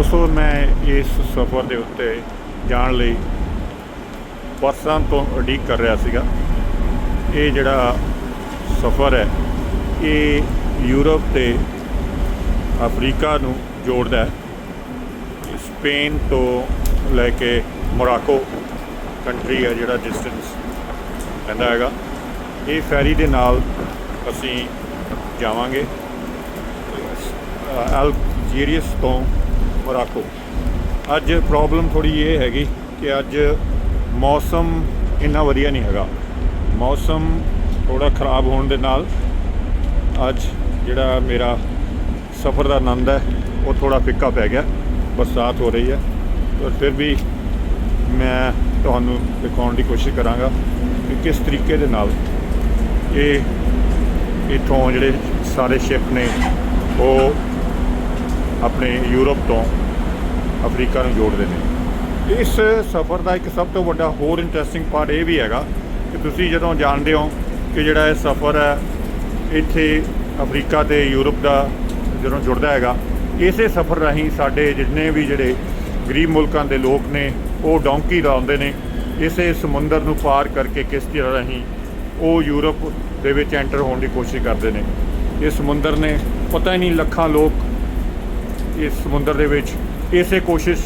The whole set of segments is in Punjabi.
ਦੋਸਤੋ, ਮੈਂ ਇਸ ਸਫ਼ਰ ਦੇ ਉੱਤੇ ਜਾਣ ਲਈ ਪਰਸਾਂ ਤੋਂ ਉਡੀਕ ਕਰ ਰਿਹਾ ਸੀਗਾ। ਇਹ ਜਿਹੜਾ ਸਫ਼ਰ ਹੈ, ਇਹ ਯੂਰਪ ਤੇ ਅਫਰੀਕਾ ਨੂੰ ਜੋੜਦਾ ਹੈ। ਸਪੇਨ ਤੋਂ ਲੈ ਕੇ ਮੋਰਾਕੋ ਕੰਟਰੀ ਹੈ, ਜਿਹੜਾ ਡਿਸਟੈਂਸ ਪੈਂਦਾ ਹੈਗਾ। ਇਹ ਫੈਰੀ ਦੇ ਨਾਲ ਅਸੀਂ ਜਾਵਾਂਗੇ। ਅਲਜੀਰੀਅਸ ਤੋਂ ਮੋਰਾਕੋ ਅੱਜ ਪ੍ਰੋਬਲਮ ਥੋੜੀ ਇਹ ਹੈਗੀ ਕਿ ਅੱਜ ਮੌਸਮ ਇੰਨਾ ਵਧੀਆ ਨਹੀਂ ਹੈਗਾ। ਮੌਸਮ ਥੋੜਾ ਖਰਾਬ ਹੋਣ ਦੇ ਨਾਲ ਅੱਜ ਜਿਹੜਾ ਮੇਰਾ ਸਫ਼ਰ ਦਾ ਆਨੰਦ ਹੈ, ਉਹ ਥੋੜਾ ਫਿੱਕਾ ਪੈ ਗਿਆ, ਬਰਸਾਤ ਹੋ ਰਹੀ ਹੈ। ਪਰ ਫਿਰ ਵੀ ਮੈਂ ਤੁਹਾਨੂੰ ਦਿਖਾਉਣ ਦੀ ਕੋਸ਼ਿਸ਼ ਕਰਾਂਗਾ ਕਿ ਕਿਸ ਤਰੀਕੇ ਦੇ ਨਾਲ ਇਹ ਇਥੋਂ ਜਿਹੜੇ ਸਾਰੇ ਸ਼ਿਪ ਨੇ, ਉਹ ਆਪਣੇ ਯੂਰਪ ਤੋਂ ਅਫਰੀਕਾ ਨੂੰ ਜੋੜਦੇ ਨੇ। ਇਸ ਸਫ਼ਰ ਦਾ ਇੱਕ ਸਭ ਤੋਂ ਵੱਡਾ ਹੋਰ ਇੰਟਰਸਟਿੰਗ ਪਾਰਟ ਇਹ ਵੀ ਹੈਗਾ ਕਿ ਤੁਸੀਂ ਜਦੋਂ ਜਾਣਦੇ ਹੋ ਕਿ ਜਿਹੜਾ ਇਹ ਸਫ਼ਰ ਹੈ, ਇੱਥੇ ਅਫਰੀਕਾ ਤੇ ਯੂਰਪ ਦਾ ਜਦੋਂ ਜੁੜਦਾ ਹੈਗਾ, ਇਸੇ ਸਫ਼ਰ ਰਾਹੀਂ ਸਾਡੇ ਜਿੰਨੇ ਵੀ ਜਿਹੜੇ ਗਰੀਬ ਮੁਲਕਾਂ ਦੇ ਲੋਕ ਨੇ, ਉਹ ਡੌਂਕੀ ਲਾਉਂਦੇ ਨੇ, ਇਸੇ ਸਮੁੰਦਰ ਨੂੰ ਪਾਰ ਕਰਕੇ ਕਿਸ ਤਰ੍ਹਾਂ ਰਾਹੀਂ ਉਹ ਯੂਰਪ ਦੇ ਵਿੱਚ ਐਂਟਰ ਹੋਣ ਦੀ ਕੋਸ਼ਿਸ਼ ਕਰਦੇ ਨੇ। ਇਹ ਸਮੁੰਦਰ ਨੇ ਪਤਾ ਹੀ ਨਹੀਂ ਲੱਖਾਂ ਲੋਕ ਇਸ ਸਮੁੰਦਰ ਦੇ ਵਿੱਚ ਇਸੇ ਕੋਸ਼ਿਸ਼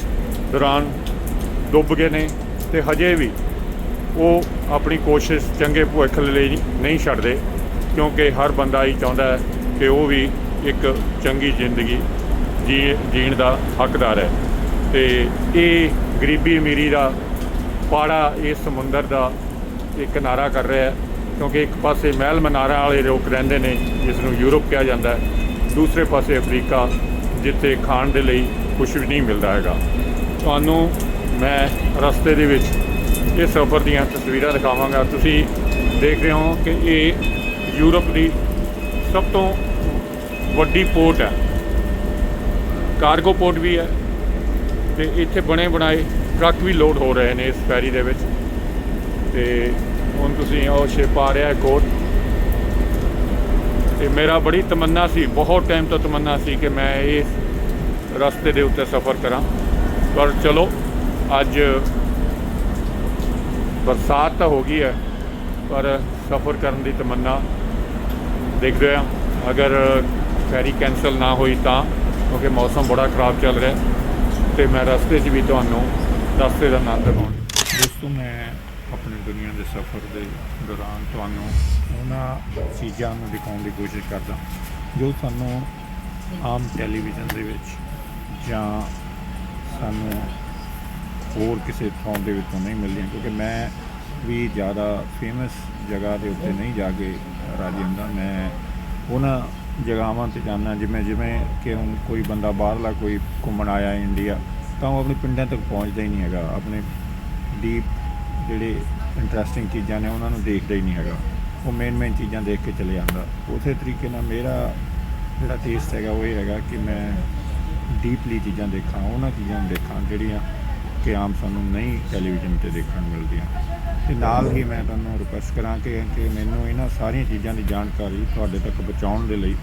ਦੌਰਾਨ ਡੁੱਬ ਗਏ ਨੇ ਤੇ ਹਜੇ ਵੀ ਉਹ ਆਪਣੀ ਕੋਸ਼ਿਸ਼ ਚੰਗੇ ਭਵਿੱਖ ਲਈ ਨਹੀਂ ਛੱਡਦੇ, ਕਿਉਂਕਿ ਹਰ ਬੰਦਾ ਹੀ ਚਾਹੁੰਦਾ ਹੈ ਕਿ ਉਹ ਵੀ ਇੱਕ ਚੰਗੀ ਜ਼ਿੰਦਗੀ ਜੀ ਜੀਣ ਦਾ ਹੱਕਦਾਰ ਹੈ। ਤੇ ਇਹ ਗਰੀਬੀ ਅਮੀਰੀ ਦਾ ਪਾੜਾ ਇਸ ਸਮੁੰਦਰ ਦਾ ਇੱਕ ਕਿਨਾਰਾ ਕਰ ਰਿਹਾ ਹੈ, ਕਿਉਂਕਿ ਇੱਕ ਪਾਸੇ ਮਹਿਲ ਮਨਾਰਾ ਵਾਲੇ ਲੋਕ ਰਹਿੰਦੇ ਨੇ, ਜਿਸ ਨੂੰ ਯੂਰਪ ਕਿਹਾ ਜਾਂਦਾ ਹੈ, ਦੂਸਰੇ ਪਾਸੇ ਅਫਰੀਕਾ ਜਿੱਥੇ ਖਾਣ ਦੇ ਲਈ ਕੁਝ ਵੀ ਨਹੀਂ ਮਿਲਦਾ ਹੈਗਾ। ਤੁਹਾਨੂੰ ਮੈਂ ਰਸਤੇ ਦੇ ਵਿੱਚ ਇਹ ਸਫ਼ਰ ਦੀਆਂ ਤਸਵੀਰਾਂ ਦਿਖਾਵਾਂਗਾ। ਤੁਸੀਂ ਦੇਖ ਰਹੇ ਹੋ ਕਿ ਇਹ ਯੂਰਪ ਦੀ ਸਭ ਤੋਂ ਵੱਡੀ ਪੋਰਟ ਹੈ। ਕਾਰਗੋ ਪੋਰਟ ਵੀ ਹੈ ਤੇ ਇੱਥੇ ਬਣੇ ਬਣਾਏ ਟਰੱਕ ਵੀ ਲੋਡ ਹੋ ਰਹੇ ਨੇ ਇਸ ਫੈਰੀ ਦੇ ਵਿੱਚ। ਤੇ ਹੁਣ ਤੁਸੀਂ ਉਹ ਸ਼ਿਪ ਆ ਰਿਹਾ ਹੈ ਕੋਟ ਮੇਰਾ ਬੜੀ ਤਮੰਨਾ ਸੀ, ਬਹੁਤ ਟਾਈਮ ਤੋਂ ਤਮੰਨਾ ਸੀ ਕਿ ਮੈਂ ਇਸ ਰਸਤੇ ਦੇ ਉੱਤੇ ਸਫ਼ਰ ਕਰਾਂ। ਪਰ ਚਲੋ, ਅੱਜ ਬਰਸਾਤ ਤਾਂ ਹੋ ਗਈ ਹੈ, ਪਰ ਸਫ਼ਰ ਕਰਨ ਦੀ ਤਮੰਨਾ ਦੇਖਦੇ ਹਾਂ। ਅਗਰ ਫੈਰੀ ਕੈਨਸਲ ਨਾ ਹੋਈ ਤਾਂ, ਕਿਉਂਕਿ ਮੌਸਮ ਬੜਾ ਖਰਾਬ ਚੱਲ ਰਿਹਾ ਤੇ ਮੈਂ ਰਸਤੇ 'ਚ ਵੀ ਤੁਹਾਨੂੰ ਰਸਤੇ ਦਾ ਆਨੰਦ ਲਵਾਉਣ ਦੋਸਤੋ, ਮੈਂ ਆਪਣੀ ਦੁਨੀਆ ਦੇ ਸਫ਼ਰ ਦੇ ਦੌਰਾਨ ਤੁਹਾਨੂੰ ਉਹਨਾਂ ਚੀਜ਼ਾਂ ਨੂੰ ਦਿਖਾਉਣ ਦੀ ਕੋਸ਼ਿਸ਼ ਕਰਦਾ। ਜੋ ਸਾਨੂੰ ਆਮ ਟੈਲੀਵਿਜ਼ਨ ਦੇ ਵਿੱਚ ਜਾਂ ਸਾਨੂੰ ਹੋਰ ਕਿਸੇ ਥਾਂ ਦੇ ਵਿੱਚੋਂ ਨਹੀਂ ਮਿਲਦੀਆਂ, ਕਿਉਂਕਿ ਮੈਂ ਵੀ ਜ਼ਿਆਦਾ ਫੇਮਸ ਜਗ੍ਹਾ ਦੇ ਉੱਤੇ ਨਹੀਂ ਜਾ ਕੇ ਰਾਜੀ ਹੁੰਦਾ। ਮੈਂ ਉਹਨਾਂ ਜਗ੍ਹਾਵਾਂ ਤੇ ਜਾਂਦਾ, ਜਿਵੇਂ ਜਿਵੇਂ ਕਿ ਹੁਣ ਕੋਈ ਬੰਦਾ ਬਾਹਰਲਾ ਕੋਈ ਘੁੰਮਣ ਆਇਆ ਇੰਡੀਆ, ਤਾਂ ਉਹ ਆਪਣੇ ਪਿੰਡਾਂ ਤੱਕ ਪਹੁੰਚਦਾ ਹੀ ਨਹੀਂ ਹੈਗਾ। ਆਪਣੇ ਡੀਪ ਜਿਹੜੇ ਇੰਟਰਸਟਿੰਗ ਚੀਜ਼ਾਂ ਨੇ ਉਹਨਾਂ ਨੂੰ ਦੇਖਦਾ ਹੀ ਨਹੀਂ ਹੈਗਾ। ਉਹ ਮੇਨ ਮੇਨ ਚੀਜ਼ਾਂ ਦੇਖ ਕੇ ਚਲੇ ਜਾਂਦਾ। ਉਸੇ ਤਰੀਕੇ ਨਾਲ ਮੇਰਾ ਜਿਹੜਾ ਟੇਸਟ ਹੈਗਾ ਉਹ ਇਹ ਹੈਗਾ ਕਿ ਮੈਂ ਡੀਪਲੀ ਚੀਜ਼ਾਂ ਦੇਖਾਂ, ਉਹਨਾਂ ਚੀਜ਼ਾਂ ਨੂੰ ਦੇਖਾਂ ਜਿਹੜੀਆਂ ਕਿ ਆਮ ਸਾਨੂੰ ਨਹੀਂ ਟੈਲੀਵਿਜ਼ਨ ਤੇ ਦੇਖਣ ਨੂੰ ਮਿਲਦੀਆਂ। ਤੇ ਨਾਲ ਹੀ ਮੈਂ ਤੁਹਾਨੂੰ ਰਿਕੁਐਸਟ ਕਰਾਂ ਕਿ ਕਿ ਮੈਨੂੰ ਇਹਨਾਂ ਸਾਰੀਆਂ ਚੀਜ਼ਾਂ ਦੀ ਜਾਣਕਾਰੀ ਤੁਹਾਡੇ ਤੱਕ ਪਹੁੰਚਾਉਣ ਦੇ ਲਈ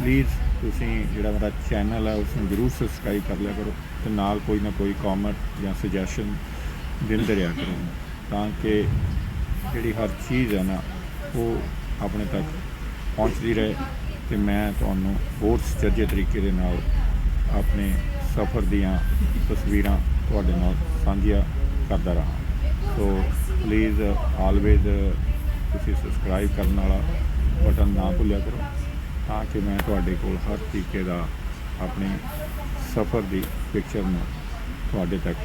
ਪਲੀਜ਼ ਤੁਸੀਂ ਜਿਹੜਾ ਮੇਰਾ ਚੈਨਲ ਹੈ ਉਸ ਨੂੰ ਜ਼ਰੂਰ ਸਬਸਕ੍ਰਾਈਬ ਕਰ ਲਿਆ ਕਰੋ ਤੇ ਨਾਲ ਕੋਈ ਨਾ ਕੋਈ ਕਮੈਂਟ ਜਾਂ ਸੁਜੈਸ਼ਨ ਦਿੰਦੇ ਰਿਹਾ ਕਰੋ। ਤਾਂ ਕਿ ਜਿਹੜੀ ਹਰ ਚੀਜ਼ ਹੈ ਨਾ, ਉਹ ਆਪਣੇ ਤੱਕ ਪਹੁੰਚਦੀ ਰਹੇ ਤੇ ਮੈਂ ਤੁਹਾਨੂੰ ਹੋਰ ਸੁਚੱਜੇ ਤਰੀਕੇ ਦੇ ਨਾਲ ਆਪਣੇ ਸਫ਼ਰ ਦੀਆਂ ਤਸਵੀਰਾਂ ਤੁਹਾਡੇ ਨਾਲ ਸਾਂਝੀਆਂ ਕਰਦਾ ਰਹਾਂ। ਸੋ ਪਲੀਜ਼ ਆਲਵੇਜ਼ ਤੁਸੀਂ ਸਬਸਕ੍ਰਾਈਬ ਕਰਨ ਵਾਲਾ ਬਟਨ ਨਾ ਭੁੱਲਿਆ ਕਰੋ ਤਾਂ ਕਿ ਮੈਂ ਤੁਹਾਡੇ ਕੋਲ ਹਰ ਤਰੀਕੇ ਦਾ ਆਪਣੇ ਸਫ਼ਰ ਦੀ ਪਿਕਚਰ ਨੂੰ ਤੁਹਾਡੇ ਤੱਕ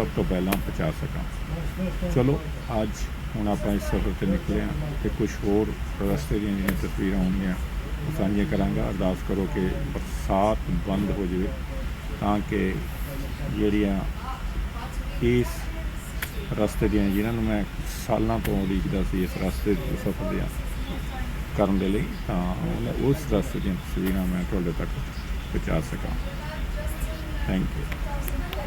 ਸਭ ਤੋਂ ਪਹਿਲਾਂ ਪਹੁੰਚਾ ਸਕਾਂ। ਚਲੋ, ਅੱਜ ਹੁਣ ਆਪਾਂ ਇਸ ਸਫ਼ਰ ਤੇ ਨਿਕਲੇ ਹਾਂ ਤੇ ਕੁਝ ਹੋਰ ਰਸਤੇ ਦੀਆਂ ਜਿਹੜੀਆਂ ਤਸਵੀਰਾਂ ਹੋਣਗੀਆਂ, ਉਹ ਸਾਂਝੀਆਂ ਕਰਾਂਗਾ। ਅਰਦਾਸ ਕਰੋ ਕਿ ਬਰਸਾਤ ਬੰਦ ਹੋ ਜਾਵੇ ਤਾਂ ਕਿ ਜਿਹੜੀਆਂ ਇਸ ਰਸਤੇ ਦੀਆਂ, ਜਿਨ੍ਹਾਂ ਨੂੰ ਮੈਂ ਸਾਲਾਂ ਤੋਂ ਉਡੀਕਦਾ ਸੀ ਇਸ ਰਸਤੇ ਦੇ ਸਫ਼ਰ ਦੀਆਂ ਕਰਨ ਦੇ ਲਈ, ਤਾਂ ਉਹਨਾਂ- ਉਸ ਰਸਤੇ ਦੀਆਂ ਤਸਵੀਰਾਂ ਮੈਂ ਤੁਹਾਡੇ ਤੱਕ ਪਹੁੰਚਾ ਸਕਾਂ। Thank you